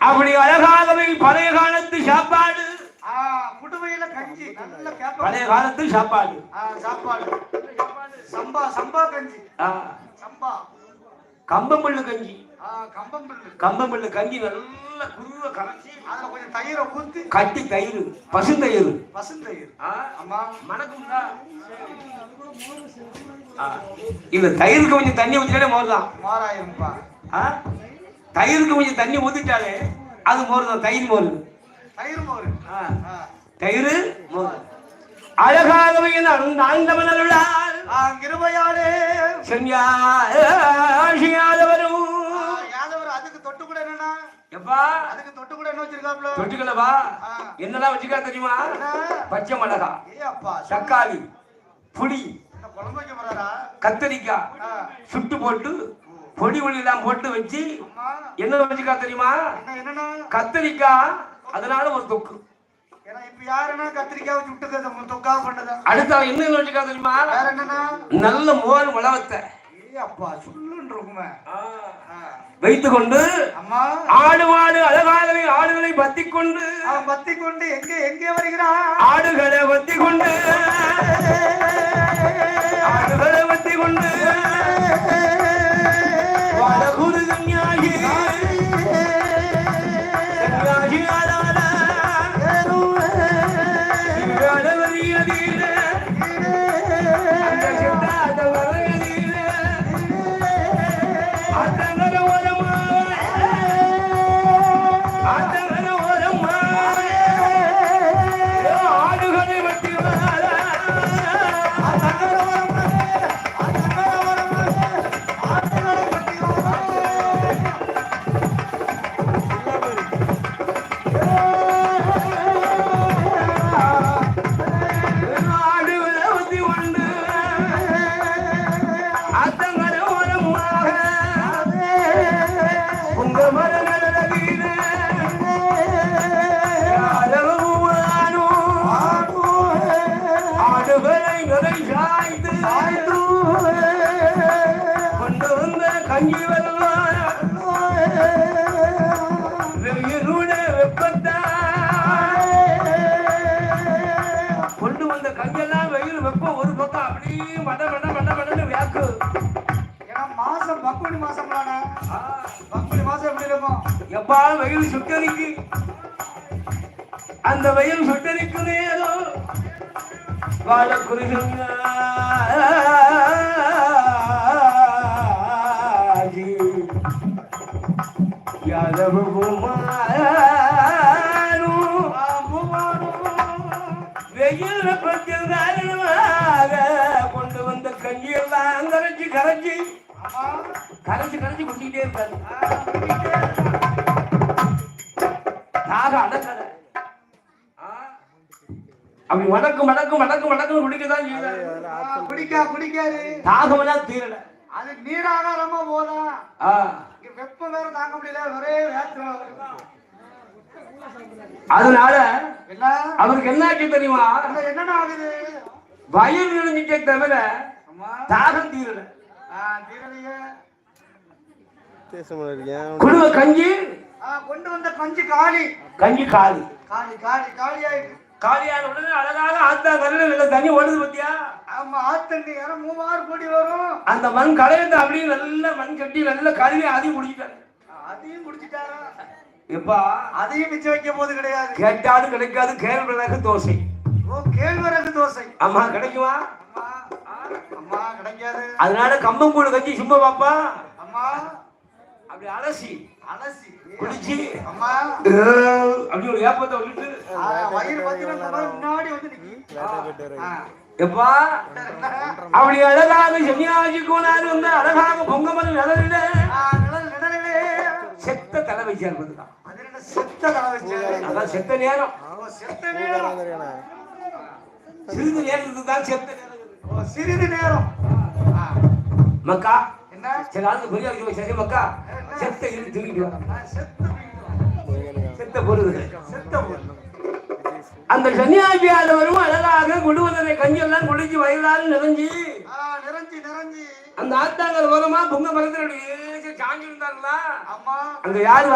அப்படி அழகாகவே பழைய காலத்து சாப்பாடு. புதுவையில கஞ்சி நல்ல பழைய காலத்து சாப்பாடு. சாப்பாடு. சம்பா சம்பா கஞ்சி. சம்பா. கம்பம்புல்லு கஞ்சி. கம்பம்பிள்ளு கஞ்சி நல்ல குருவ கரைச்சி அதுல கொஞ்சம் தயிரை ஊத்தி. கட்டி தயிர் பசு தயிர் பசுந்தயிர். ஆ, ஆமா மணக்கும்டா இல்ல தயிருக்கு கொஞ்சம் தண்ணி ஊத்திட்டாலே மோர் தான் மாறாயிரும்பா. ஆ? தயிருக்கு கொஞ்சம் தண்ணி ஊத்திட்டாலே அது மோர் தான் தயிர் மோர். தயிர் மோரு. தயிர் மோர். அழகாகவே ஆண்டவனருளால் ஆ, கிருபையாலே செஞ்சாதவரும் அதுக்கு தொட்டு கூட என்னன்னா எப்பா? அதுக்கு தொட்டு கூட என்ன வச்சிருக்காப்ல தொட்டுக்கலவா. என்னெல்லாம் வச்சுக்கா தெரியுமா? பச்சை மிளகா தக்காளி புளி கத்தரிக்காய் சுட்டு போட்டு பொடி ஒளி எல்லாம் போட்டு வச்சு என்ன வச்சுக்கா தெரியுமா? கத்தரிக்காய் அதனால ஒரு தொக்கு. அடுத்த என்ன வச்சுக்கா தெரியுமா? நல்ல மோர் மிளவத்தை. வைத்து கொண்டு அம்மா. ஆடு மாடு அழகாகவே ஆடுகளை பத்தி கொண்டு பத்தி கொண்டு எங்க எங்கே வருகிறான்? ஆடுகளை பத்தி கொண்டு ஆடுகளை நிறை கொண்டு வந்த கஞ்சி வெயிலுட வெப்பத்தா கொண்டு வந்த கஞ்செல்லாம் வெயில் வெப்பம் ஒரு பக்கம் அப்படியே மட மட மட மடன்னு வியாக்கு ஏன்னா மாசம் பங்குனி மாசம் பங்குனி மாசம் எப்படி இருக்கும் எப்பா வெயில் சுட்டரிக்கு அந்த வெயில் சுட்டரிக்கு நேரோ வாழ யாதவ வெயில் வெப்பத்தில் தாரணமாக கொண்டு வந்த கஞ்சியெல்லாம் கரைச்சி கரைச்சி கரைச்சி கரைச்சி குட்டிக்கிட்டே இருக்காரு தாக அடக்கல அப்படி மடக்கு மடக்கு மடக்கு மடக்கு குடிக்கதான் குடிக்கா குடிக்காது தாகமெல்லாம் தீரல. அது நீராகாரமா போதா? வெப்பம் வேற தாங்க முடியல ஒரே அதனால என்ன? அவருக்கு என்ன ஆச்சு தெரியுமா? என்ன என்னடா ஆகுது? வயிறு நினைஞ்சே தவிர அம்மா. தாகம் தீரல. குடுவ கஞ்சி கொண்டு வந்த கஞ்சி காலி. கஞ்சி காலி. காலி காலி காலி ஆயிடுச்சு காலியான உடனே அழகாக ஆத்தா கரையில நல்ல தண்ணி ஓடுது பத்தியா? ஆமா ஆத்தண்டி ஏன்னா மூவாறு கோடி வரும். அந்த மண் கலையத்தை அப்படியே நல்ல மண் கட்டி நல்ல கழுவி அதையும் குடிச்சிட்டாரு அதையும் குடிச்சிட்டாரா எப்பா? அதையும் மிச்சம் வைக்க போது கிடையாது. கேட்டாலும் கிடைக்காது கேழ்வரகு தோசை. ஓ கேழ்வரகு தோசை. அம்மா கிடைக்குமா? அம்மா அம்மா கிடைக்காது. அதனால கம்பங்கூழ் கஞ்சி சும்மா பாப்பா. அம்மா அப்படி அலசி அலசி. குடிச்சு. அம்மா. அப்படி ஒரு ஏப்பத்தை விட்டுட்டு. ஆ, வயிறு பத்திரம் முன்னாடி வந்து எப்பா? அப்படி அழகாக சன்னியாசி கோனாரு வந்து அழகாக பொங்கமல் நிழலிட ஆ, நிழல் நிழலிலே. செத்த தலை வச்சார் என்ன செத்த தலை வச்சாரு அதான் செத்த நேரம். செத்த நேரம். சிறிது நேரத்துக்கு தான் செத்த நேரம் ஓ, சிறிது நேரம். மக்கா ஆளுக்கு பெரிய ஆளுக்கு சரி மக்கா செத்த இருந்து. ஆ, செத்த பொருள் செத்த. அந்த சன்னியாசியால வரும் அழகாக குடுவதனை கஞ்செல்லாம் குடிச்சு வயலால் நிறைஞ்சி நிறைஞ்சி நிறைஞ்சி அந்த ஆத்தாங்கல் ஓரமா பொங்க மரத்தினுடைய சாஞ்சி இருந்தாங்களா அம்மா அங்க யாரு